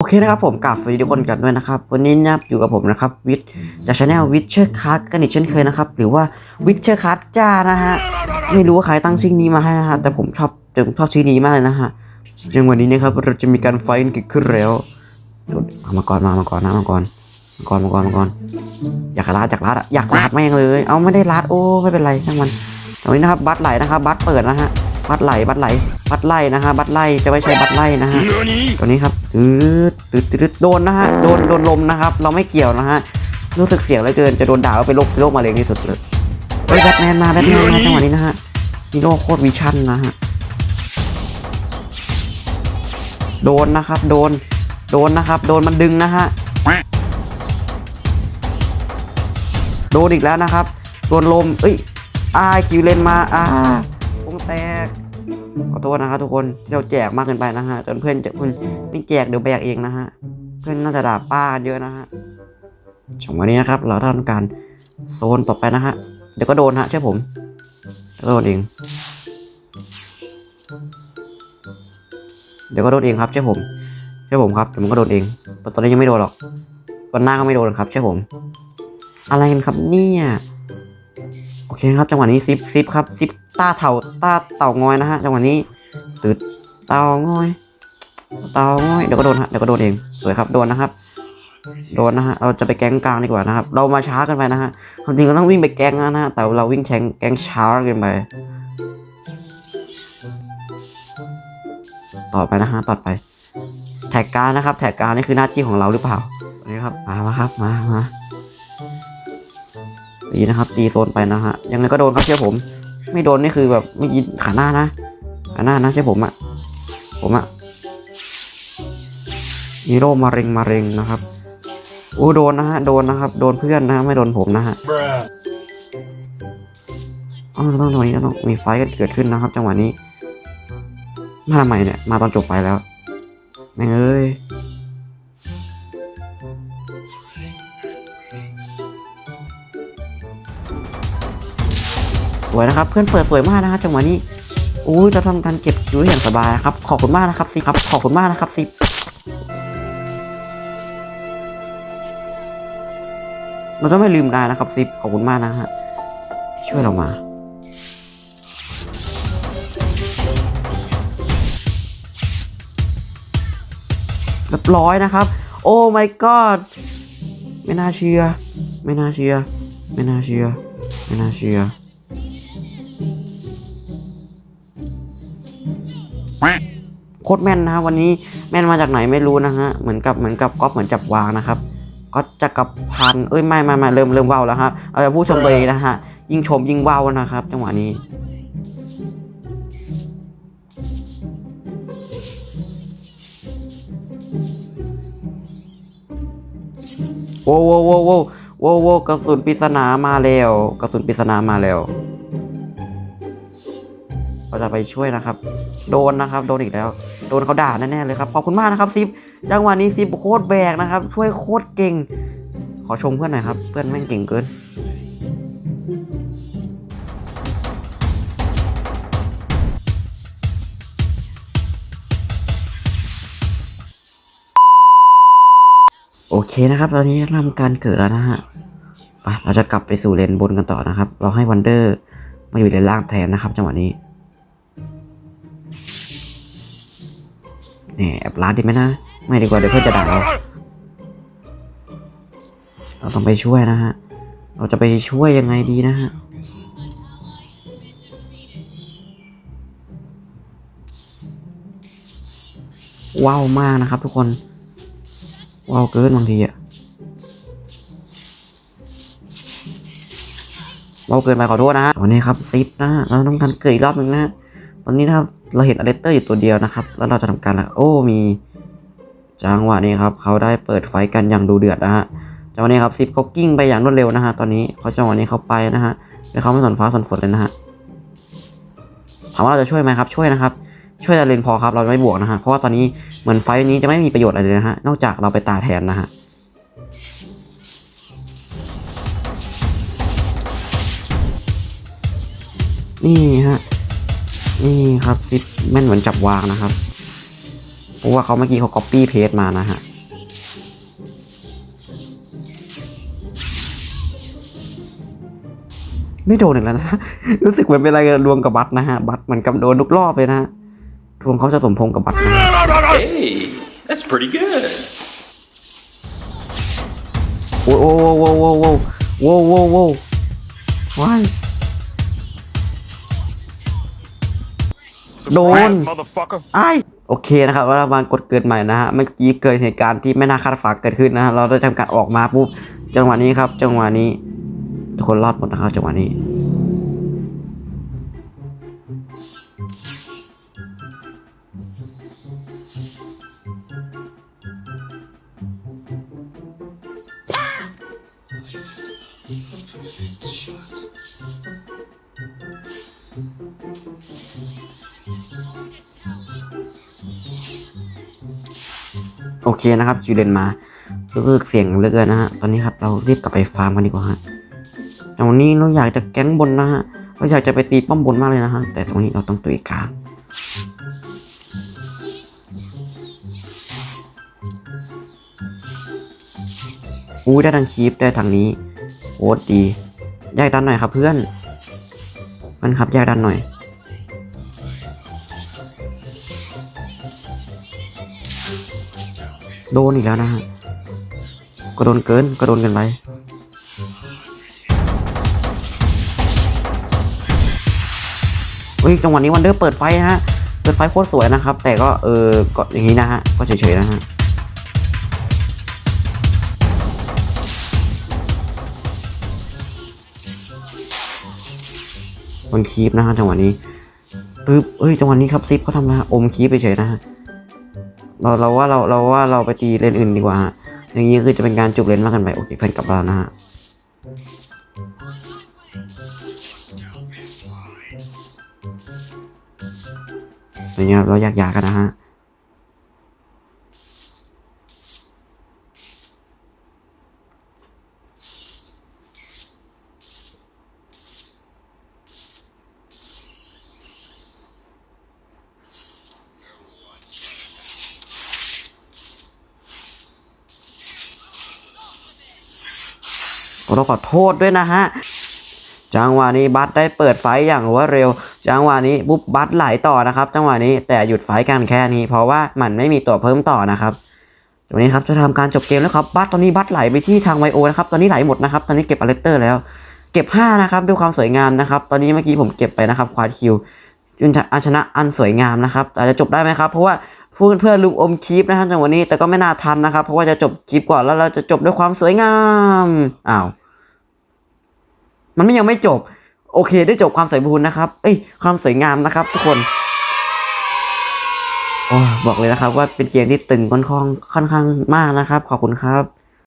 โอเคนะครับผมกราบสวัสดีทุกคนกันด้วยนะครับ วันนี้นะอยู่กับผมนะครับวิทจากชาแนลวิทเชอร์คัสกันอีกเช่นเคยนะครับ หรือว่าวิทเชอร์คัสจ้านะฮะ ไม่รู้ว่าใครตั้งชื่อนี้มาให้นะฮะ แต่ผมชอบผมชอบชื่อนี้มากเลยนะฮะจึงวันนี้นะครับเราจะมีการไฟท์กันเกิดขึ้นแล้วเดี๋ยวเอามาก่อนมามาก่อนนะมาก่อนมาก่อนมาก่อนมาก่อนอยากลาดอยากลาดอยากลาดแม่งเลย เอาไม่ได้ลาดโอ้ไม่เป็นไรช่างมันตรงนี้นะครับบัตรไหลนะครับ บัตรเปิดนะฮะบัตรไหลบัตรไหล บัตรไหลนะฮะบัตรไหลจะไม่ใช่บัตรไหลนะฮะตัวนี้ครับตืดตืดตืดโดนนะฮะโดนโดนลมนะครับ เราไม่เกี่ยวนะฮะรู้สึกเสียงเหลือเกินจะโดนด่าว่าเป็นโรคโรคมะเร็งที่สุดเลยเฮ้ยแบทแมนมาแบทแมนมาจังหวะนี้นะฮะฮีโร่โคตรวิชั่นนะฮะโดนนะครับโดนโดนนะครับโดนมันดึงนะฮะโดนอีกแล้วนะครับโดนลมเอ้ยอาคิวเลนมาอ่าวงแตก ขอโทษนะครับทุกคนที่เราแจกมากเกินไปนะฮะจนเพื่อนจะเพื่อนไม่แจกเดี๋ยวแบกเองนะฮะเพื่อนน่าจะด่าป้าเยอะนะฮะช่วงวันนี้นะครับเราทำการโซนต่อไปนะฮะเดี๋ยวก็โดนฮะเชื่อผมโดนเองเดี๋ยวก็โดนเองครับเชื่อผมเชื่อผมครับเดี๋ยวมันก็โดนเองตตอนนี้ยังไม่โดนหรอกวันหน้าก็ไม่โดนครับเชื่อผม อะไรกันครับเนี่ยโอเคครับจังหวะนี้ซิปซิปครับซิป ตาเถาตาเต่างอยนะฮะจังหวะนี้ตืดเต่างอย เต่างอยเดี๋ยวก็โดนฮะเดี๋ยวก็โดนเองสวยครับโดนนะครับ โดนนะฮะเราจะไปแก๊งกลางดีกว่านะครับ เรามาช้ากันไปนะฮะความจริงเราต้องวิ่งไปแก๊งนะฮะแต่เราวิ่งแข่งแก๊งช้ากินไปต่อไปนะฮะต่อไป แท็กการนะครับ แท็กการนี่คือหน้าที่ของเราหรือเปล่าอันนี้ครับมามาครับมามาตีนะครับ ตีโซนไปนะฮะยังไงก็โดนครับเชื่อผม ไม่โดนนี่คือแบบไม่ยินขาหน้านะขาหน้านะใช่ผมอะผมอะฮีโร่มาเร็งมาเร็งนะครับโอ้โดนนะฮะโดนนะครับ โดนเพื่อนนะฮะไม่โดนผมนะฮะอ๋อต้องตรงนี้ก็ต้องมีไฟกันเกิดขึ้นนะครับ จังหวะนี้ มาทำไมเนี่ย มาตอนจบไปแล้วแม่งเอ้ย สวยนะครับ เพื่อนเปิดสวยมากนะครับจังหวะนี้อุ้ยเราทำการเก็บอยู่อย่างสบายนะครับ ขอบคุณมากนะครับซิครับ ขอบคุณมากนะครับซิเราจะไม่ลืมได้นะครับซิขอบคุณมากนะฮะที่ช่วยเรามาเรียบร้อยนะครับ โอ้ my god ไม่น่าเชื่อ ไม่น่าเชื่อ ไม่น่าเชื่อ ไม่น่าเชื่อ โคตรแม่นนะฮะวันนี้แม่นมาจากไหนไม่รู้นะฮะเหมือนกับเหมือนกับก๊อฟเหมือนจับวางนะครับก็จะกับพันเอ้ยไม่ไม่ไม่เริ่มเริ่มว่าวแล้วครับเอาจะพูดชมเลยนะฮะยิ่งชมยิ่งว่าวนะครับ จังหวะนี้โว้โว้วโว้วโว้วโว้วโว้วกระสุนปริศนามาแล้วกระสุนปริศนามาแล้ว เราจะไปช่วยนะครับ โดนนะครับ โดนอีกแล้ว โดนเขาด่าแน่ๆเลยครับ ขอบคุณมากนะครับซิป จังหวะนี้ซิปโคตรแบกนะครับ ช่วยโคตรเก่ง ขอชมเพื่อนหน่อยครับ เพื่อนแม่งเก่งเกินโอเคนะครับ ตอนนี้ทำการเกิดแล้วนะฮะไปเราจะกลับไปสู่เลนบนกันต่อนะครับ เราให้วันเดอร์มาอยู่เลนล่างแทนนะครับ จังหวะนี้ นี่ยแอบลาดดีไหมนะ ไม่ดีกว่าเดี๋ยวเพื่อนจะด่าเรา เราต้องไปช่วยนะฮะ เราจะไปช่วยยังไงดีนะฮะว้าวมากนะครับทุกคน ว้าวเกินบางทีอะว้าวเกินไปขอโทษนะฮะวันนี้ครับซิปนะฮะเราต้องการเกิดอีกรอบหนึ่งนะฮะตอนนี้นะครับ เราเห็นอเลสเตอร์อยู่ตัวเดียวนะครับ แล้วเราจะทำการละโอ้มีจังหวะนี้ครับเขาได้เปิดไฟกันอย่างดูเดือดนะฮะจังหวะนี้ครับซิปเขากิ้งไปอย่างรวดเร็วนะฮะตอนนี้เขาจังหวะนี้เขาไปนะฮะแล้วเขาไม่สนฟ้าสนฝนเลยนะฮะถามว่าเราจะช่วยไหมครับ ช่วยนะครับ ช่วยแต่เลนพอครับเราไม่บวกนะฮะเพราะว่าตอนนี้เหมือนไฟนี้จะไม่มีประโยชน์อะไรเลยนะฮะนอกจากเราไปตาแทนนะฮะนี่ฮะ นี่ครับซิปแม่นเหมือนจับวางนะครับ เพราะว่าเขาเมื่อกี้เขาก๊อปปี้เพจมานะฮะไม่โดนอีกแล้วนะ รู้สึกเหมือนเป็นอะไรลวงกับบัตนะฮะ บัตรมันกำโดนทุกรอบเลยนะทวงเขาจะสมพงกับบัตเฮ้ย that's pretty good โอ้โหโอ้โหโอ้โหโอ้โหโอ้โหโอ้โหว้าย โดน motherfucker. ไอ้ายโอเคนะครับว่าเรามากดเกิดใหม่นะฮะเมื่อกี้เกิดเหตุการณ์ที่ไม่น่าคาดฝันเกิดขึ้นนะฮะเราได้ทำการออกมาปุ๊บจังหวะนี้ครับ จังหวะนี้ทุกคนรอดหมดนะครับจังหวะนี้ โอเคนะครับคิวเลนมาก็คือเสียงเลือเกินนะฮะตอนนี้ครับเรารีบกลับไปฟาร์มกันดีกว่าฮะแต่วันนี้เราอยากจะแก๊งบนนะฮะเราอยากจะไปตีป้อมบนมากเลยนะฮะแต่ตรงนี้เราต้องตุยกลางอู้ได้ทางคีปได้ทางนี้โอ้ดีแยกดันหน่อยครับเพื่อนมันครับแยกดันหน่อย โดนอีกแล้วนะฮะก็โดนเกินก็โดนกันไปเฮ้ยจังหวะนี้วันเดอร์เปิดไฟฮะ เปิดไฟโคตรสวยนะครับ แต่ก็เออก็อย่างนี้นะฮะ ก็เฉยๆนะฮะบนคีปนะฮะจังหวะนี้ปึ๊บเอ้ยจังหวะนี้ครับซิปเขาทำอะฮะอมคีปไปเฉยนะฮะ เราเราว่าเราเราว่าเราไปตีเลนอื่นดีกว่า อย่างนี้คือจะเป็นการจุกเลนมากเกันไปโอเคเพื่อนกลับมานะฮะอย่างเงี้ยเราอยากยากันนะฮะ เราขอโทษด้วยนะฮะจังหวะนี้บัตได้เปิดไฟอย่างรวดเร็ว จังหวะนี้ปุ๊บบัตไหลต่อนะครับ จังหวะนี้แต่หยุดไฟกันแค่นี้ เพราะว่ามันไม่มีตัวเพิ่มต่อนะครับตรงนี้ครับจะทำการจบเกมแล้วครับบัตตอนนี้บัตไหลไปที่ทางไวโอนะครับตอนนี้ไหลหมดนะครับตอนนี้เก็บอเลสเตอร์แล้ว เก็บ 5 นะครับด้วยความสวยงามนะครับ ตอนนี้เมื่อกี้ผมเก็บไปนะครับควาดคิวอันชนะอันสวยงามนะครับอาจจะจบได้ไหมครับเพราะว่า เพื่อนเพื่อนลุมอมคลิปนะฮะจังวันี้แต่ก็ไม่น่าทันนะครับ เพราะว่าจะจบคลิปก่อนแล้วเราจะจบด้วยความสวยงามอ้าวมันไม่ยังไม่จบ โอเค ได้จบความสวยบูรณ์นะครับ เอ้ยความสวยงามนะครับ ทุกคนโอ้บอกเลยนะครับว่าเป็นเกมที่ตึงค่อนข้างค่อนข้างมากนะครับ ขอบคุณครับ